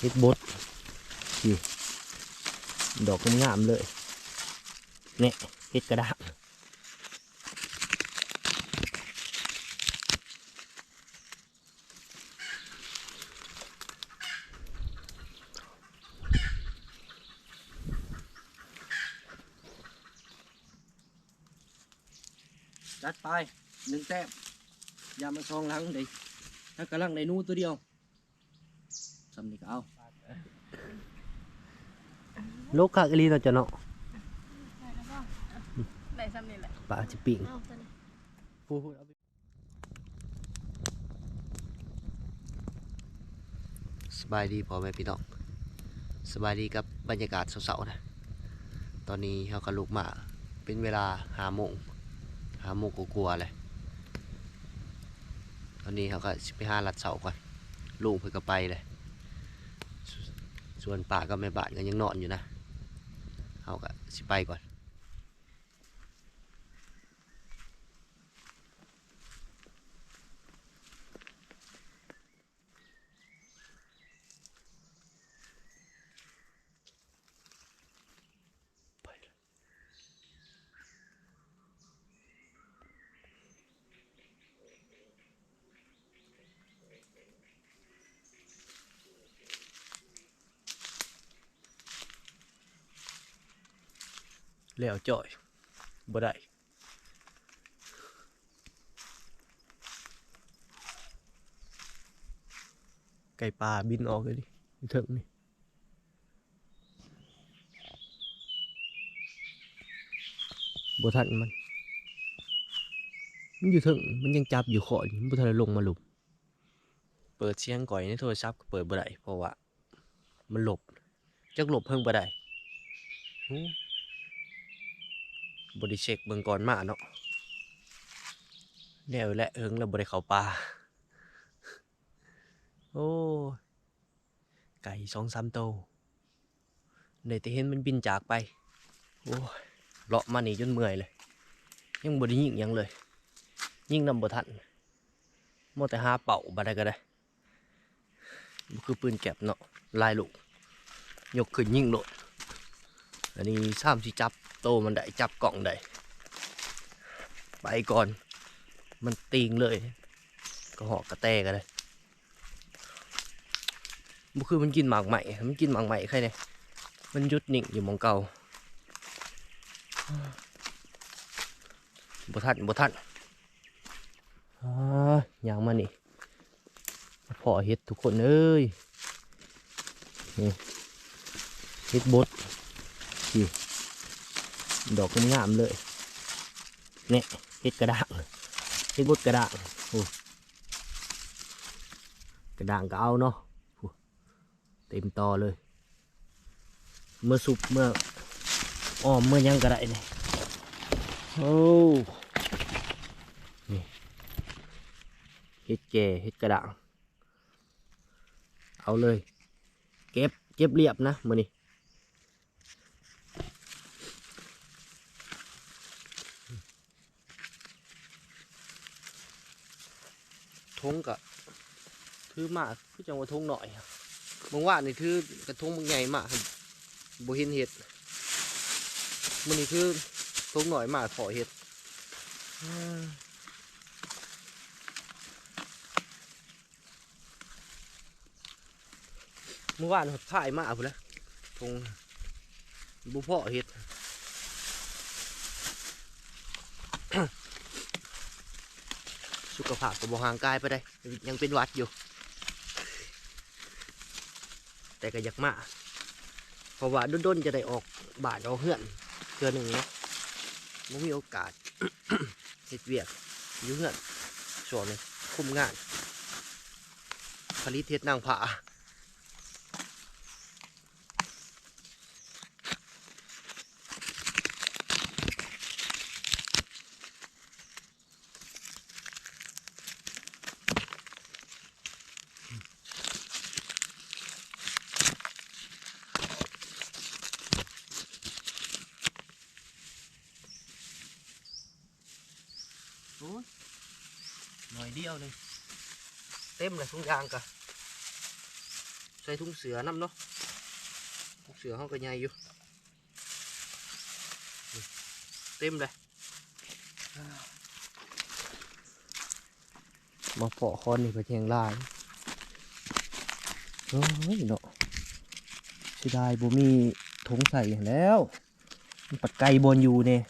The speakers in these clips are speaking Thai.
เฮ็ดบดนี่ดอกงามเลยเนี่ยเฮ็ดกระดาษจัดไปหนึ่งแต้มอย่ามาซองหลังเลยถ้ากำลังในนู้ตัวเดียว สำนีก็เอาโลกคักอีหลีเราจะเนาะได้ซ้ำนี่แหละปลาจะปิ่งเอาซะนี่พูดเอาไปสบายดีพ่อแม่พี่น้องสบายดีกับบรรยากาศเสาๆนะ ตอนนี้เราก็ลุกมาเป็นเวลาหาโมงหาโมงกลัวาๆเลย ตอนนี้เขาก็สิไปหาลัดเสาก่อนลูกเพื่อก็ไปเลยส ส่วนป่าก็ไม่บานก็ยังนอนอยู่นะเอากะสิไปก่อน แล้วจ่อยบ่ได้ไก่ปลาบินออกเลยดิอยู่เถิงนี่บ่ทันมัน มันอยู่ถิงมันยังจับอยู่ขออยู่มันบ่ทันได้ลงมาหลุมเปิดเสียงก่อยในโทรศัพท์ก็เปิดบ่ได้เพราะว่า มันหลบจักหลบเพิ่งบ่ได้ บริเช็คเบิ่งก่อนมาเนาะแนวและเอิงแล้วบริเขาป่าโอ้ไก่สองสามโตในแต่เห็นมันบินจากไปโอ้เลาะมานี่จนเมื่อยเลย ยังบริยิงยังเลย ยิงนำบ่ทันมัวแต่หาเป่าบัได้ก็ได้คือปืนแก็บเนาะลายลูกยกขึ้นยิงโลด อันนี้ซ้ำสิจับโตมันได้จับกล่องได้ไปก่อน มันติงเลย ก็หอกกระแตกันเลยบุคือมันกินหมากใหม่ มันกินหมากใหม่ใครเนี่ยมันยุดนิ่งอยู่หมองเก่าบทันบทันอ่าอย่างมานี่พอเฮ็ดทุกคนเอ้ยนี่เฮ็ดบด ดอกงามเลยเนี่ยเฮ็ดกระด้างเฮ็ดบดกระด้างโอ้กระด้างก็เอาเนาะเต็มต่อเลย เมื่อสุปเมื่ออ้อมเมื่อยังก็ได้เนี่ยโอ้นี่เฮ็ดแก่เฮ็ดกระด้างเอาเลย เก็บเก็บเรียบนะมือนี้ ทงกะถือมาคือจังว่าทงหน่อยอะบางว่านี่ถือกระทงบางใหญ่มากบ่เห็นเห็ดมันนี่คือทงหน่อยมากขอเห็ดเมื่อวานถ่ายมากพุ่นแหล้วทงบุพ่อเห็ด สุขภาพก็บ่ห่างกายไปได้ ยังเป็นวัดอยู่ แต่ก็อยากมาเพราะว่าด้นๆจะได้ออกบาดออกเหือนเกือหนึ่งเนาะมันมีโอกาสเฮ็ดเวียกอยู่เหือนส่วนเลยคุ้มงานผลิตเทศนางผา เดียวเลยเต็มเลยทุกอย่างกะใส่ถุงเสือน้ำเนาะถุงเสือเขาก็ใหญ่อยู่เต็มเลยมาเปาะคอนนี่ไปเทียงลายโอ้ยเนาะเสียดายบ่มีถุงใส่แล้ว ปัดไก่บนอยู่เนี่ย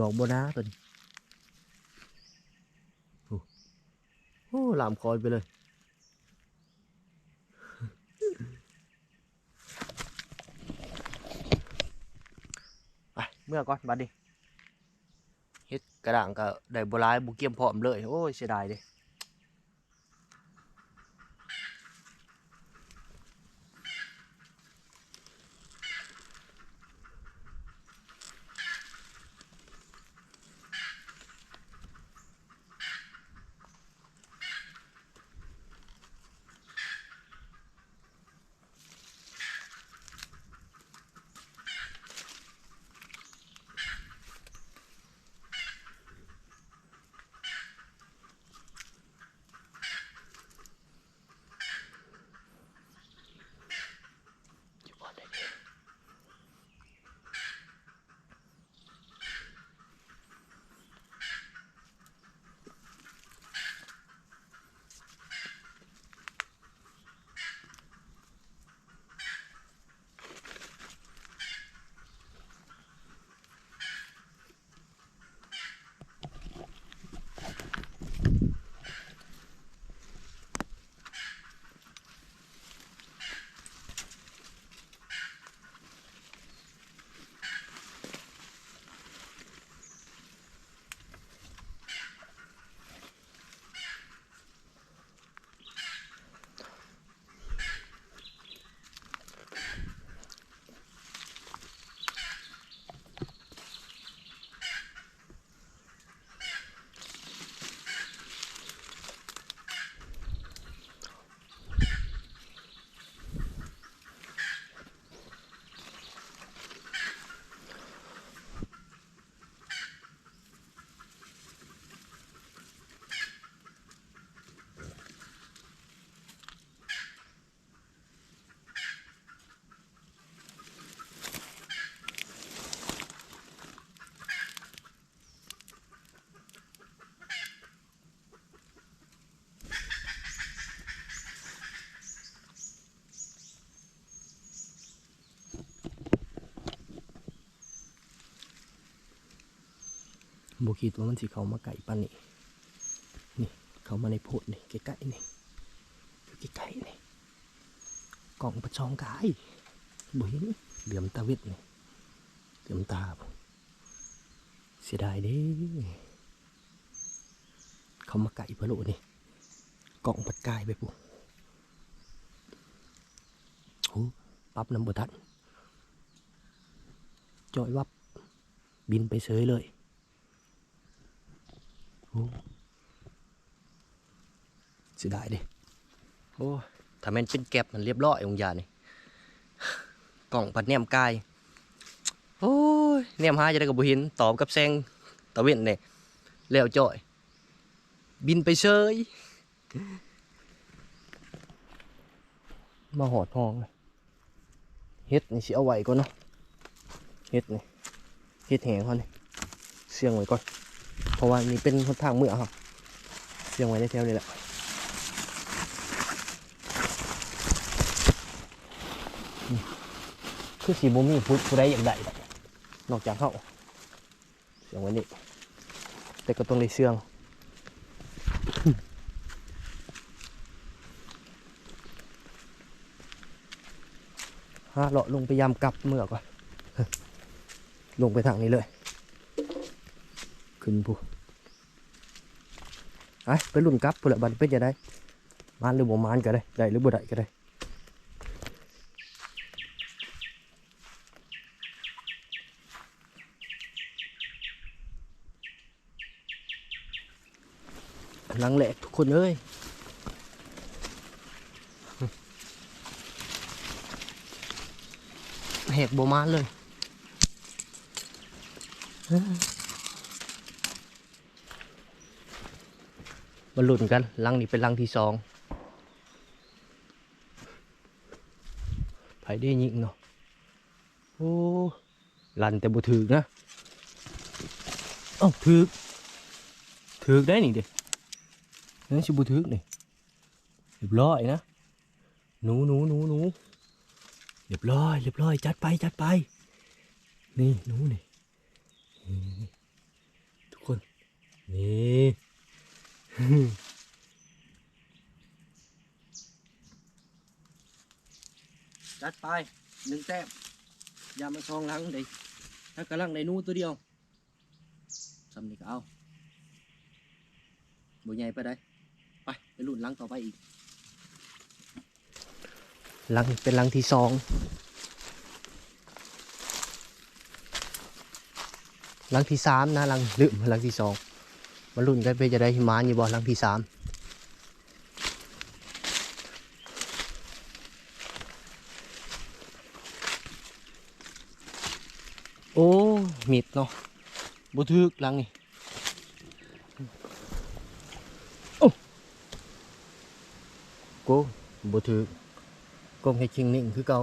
ดอกบัวนาตัวนี้โอ้โอ้ลามคอยไปเลยไปเมื่อก่อนบัดดิเฮ็ดกระด่างก็ได้บัวลายบุเกียมพร้อมเลย โอ้ยเสียดายเลย บคิดว่ามันสิเขามาไก่ปานนี้นี่เขามาในโพดนี่ใกล้ๆนี่อยู่ใกล้ๆนี่กล่องประชองกายบ่เห็นเหลื่อมตาเวทนี่เหลื่อมตาเสียดายด้เขามาไก่พะโลนี่กล่องปัดกายไปปุ๊โอ้ปั๊บน้ำบ่ทันจอยวับบินไปเฉยเลย เสียดายดิ โอ้ถ้าแม่นเป็นแก็บมันเรียบร้อยองยานี่กล่องปัดแนมกาย โอ้ยแนมหาจะได้กับบุหินตอบกับแซงตะเวนเนี่ยแล้วจ่อย บินไปเฉยมาหอดทองเลยเฮ็ดนี่สิเอาไว้ก่อนเนาะเฮ็ดนี่เฮ็ดแหงเขานี่เสียงไว้ก่อน เพราะว่านี่เป็นหนทางเมื่อครับเสียงไว้ในแถวนี้แหละคือสีบ่มีผู้ผู้ใดอย่ากได้ดอกนอกจากเขาเสียงไว้นี่แต่ก็ต้องได้เสียงฮะเลาะลงไปยามกลับเมื่อก่อนลงไปทางนี้เลย ขึ้นผู้ไอ้ไปรุ่นกับผู้ละบันเป็นจะได้มานหรือบ่มานก็ได้ได้หรือบ่ได้ก็ได้หลังแหลกทุกคนเอ้ยแหกบ่มานเลย มาลุ้นกันลังนี้เป็นลังที่สองไผได้ยิงเนาะโอ้ลันแต่บ่ถึกนะอ้าถึกถึกได้นี่เด็นั่นสิบ่ถึกนี่เรียบร้อยนะหนูหนูหนูหนูเรียบร้อยเรียบร้อยจัดไปจัดไป นี่หนูนี่ทุกคนนี่ จัดไปหนึ่งแต้มอย่ามาซองหลังเลยถ้ากำลังในนู้ตัวเดียวสำนึกเอาบ่ใหญ่ไปได้ไปไปรุ่นลังต่อไปอีกลังเป็นลังที่สองลังที่สามนะลังลืมลังที่สอง มารุ่นกันไปจะได้หิมาอยู่บ่หลังที่สามโอ้มิดเนาะบ่ทึกลังนี่โอ้โกบ่ทึกกงให้ชิงนิ่งคือเก่า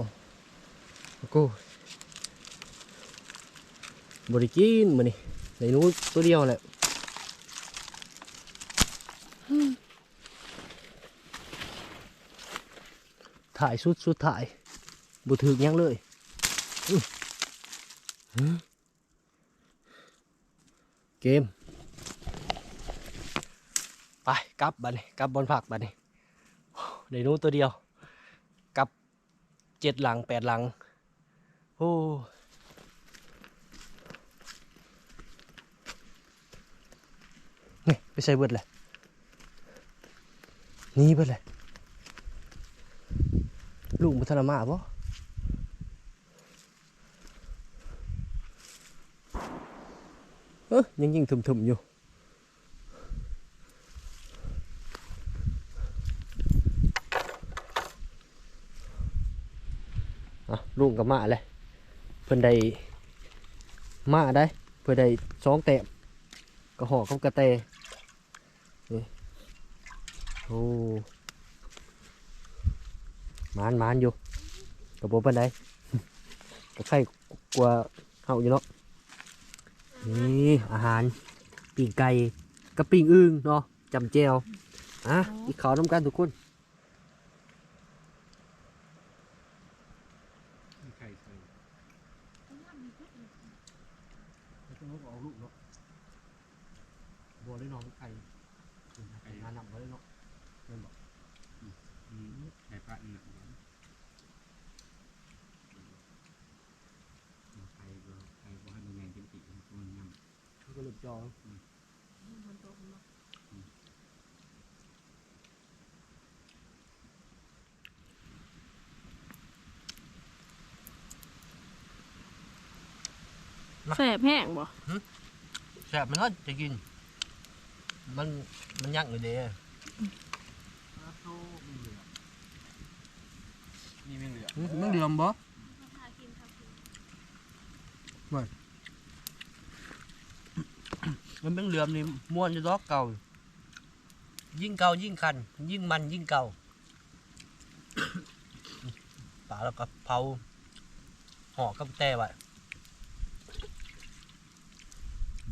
โกบ่ได้กินมื้อนี้ได้นูตัวเดียวแหละ ถ่ายสุดสุดถ่ายบ่ถึกหยังเลยเกมไปกลับบัดนี้กลับบอลผัก บัดนี้ได้หนู้ตัวเดียวกลับเจ็ดหลังแปดหลังโอ้นี่ไปใส่เบิดเลยนี่เบิดเลยลูกมุทนามาบ่เอ้ยยังยิงถุ่มๆอยู่อะลุงกับมาเลยเพิ่นได้มาได้เพื่อได้สองแต้มกระหอกกับกระเตนี่โอ้ มานมานอยู่กับโบเพิ่นได้ก็ไข่กลัวเห่าอยู่เนาะนี่อาหารปีงไก่กับปีงอึ่งเนาะจำเจลอะอีกขาวน้ำกันทุกคน ไข่ใส่ แล้วก็นกเอาลูกเนาะบัวได้น้องไก่ไก่งานนำมาได้เนาะเงินบอก อืมไข่ปลาอีกไข่ก็ไข่บ่ให้มันแรงเป็นปีกมันตัวนำ เขาก็หลุด จอ嗯แสบแห้งบ่แสบมันก็จะกิน มันมันยักอยู่เด้นี่ไม่เหลือมันเดือมบ่ มันเป็นเหลือมนี่ม้วนจะดอกเก่า ยิ่งเก่ายิ่งคัน ยิ่งมันยิ่งเก่าป่าแล้วก็เผาห่อกับแต่ไว้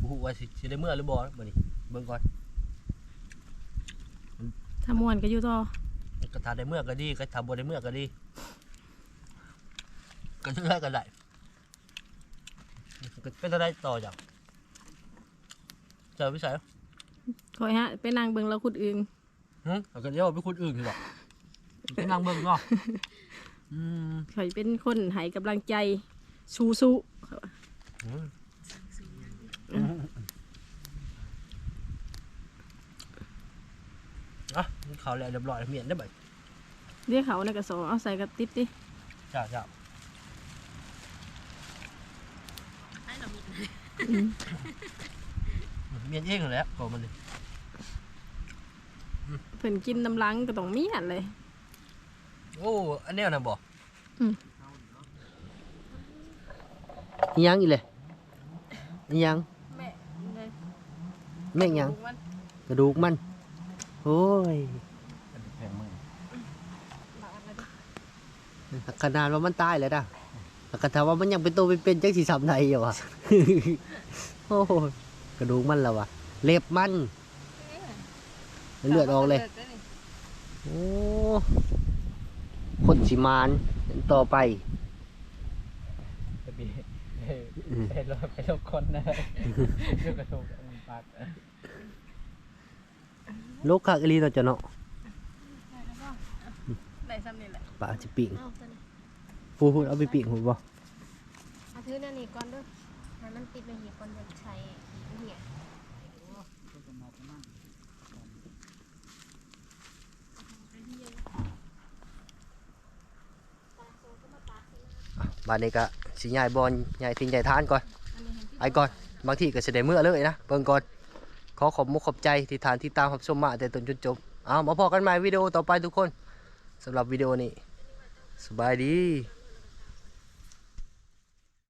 บุหัวาสิสิได้เมื่อหรือบ่บ่นี่เบิ่งก่อนถ้ามวนก็อยู่ต่อก็ถ้าได้เมื่อก็ดีก็ถ้าบ่ได้เมื่อก็ดีก็จะได้ก็ได้ก็เป็นอะไรต่อจาก เจอวิสัยคอยฮะไปนั่งเบิ่งเราขุดอึงหึแล้วก็เดี๋ยวไปคนอื่นดีกว่าไปนั่งเบิ่งเนาะอืมคอยเป็นคนให้กำลังใจสู้อะมันเขาแล้วเรียบร้อยแล้วเมียนได้บ่ๆเรียกเขาในกระสอบเอาใส่กระติบดิจ้าจ้าอืม เมียนเองนั่นแหละก็มันนี่เพิ่นกินน้ำลังก็ต้องมีหันเลย โอ้อันแนวน่ะบ่อืมอิหยังอีเลยอิหยังแม่แม่งหยังกระดูกมัน โอ้ยแพงมากขนาดว่ามันตายแล้วนะกระทาว่ามันยังเป็นตัวเป็นๆจังสีสามไทยอยู่วะโอ้ย กระดูกมันแล้ววะเล็บมันเลือดออกเลย โอ้คนสิมานต่อไปไปบีไปรถไปรถคนนะเรื่องกระทงปากโลกคักอีหลีเนาะจ้ะเนาะได้ซ้ำนี่แหละปลาจิปิ่งเอาตัวนี้พูดๆเอาไปปิ่งหูบ่เอาถือนั่นนี่ก่อนเด้วยให้มันติดในหีบก่อนจะใช้หีบ เนี่ยบานนี้ก็สิย้ายบอลย้ายทิ้งย้ายทานก่อนไอ้ก่อนบางทีก็เสิได้เมื่อเลยนะเบิ่งก่อนขอขอบมุกขอบใจที่ทานที่ตามรับชมมาแต่ตนจนจบเอามาพอกันใหม่วิดีโอต่อไปทุกคนสำหรับวิดีโอนี้สบายดี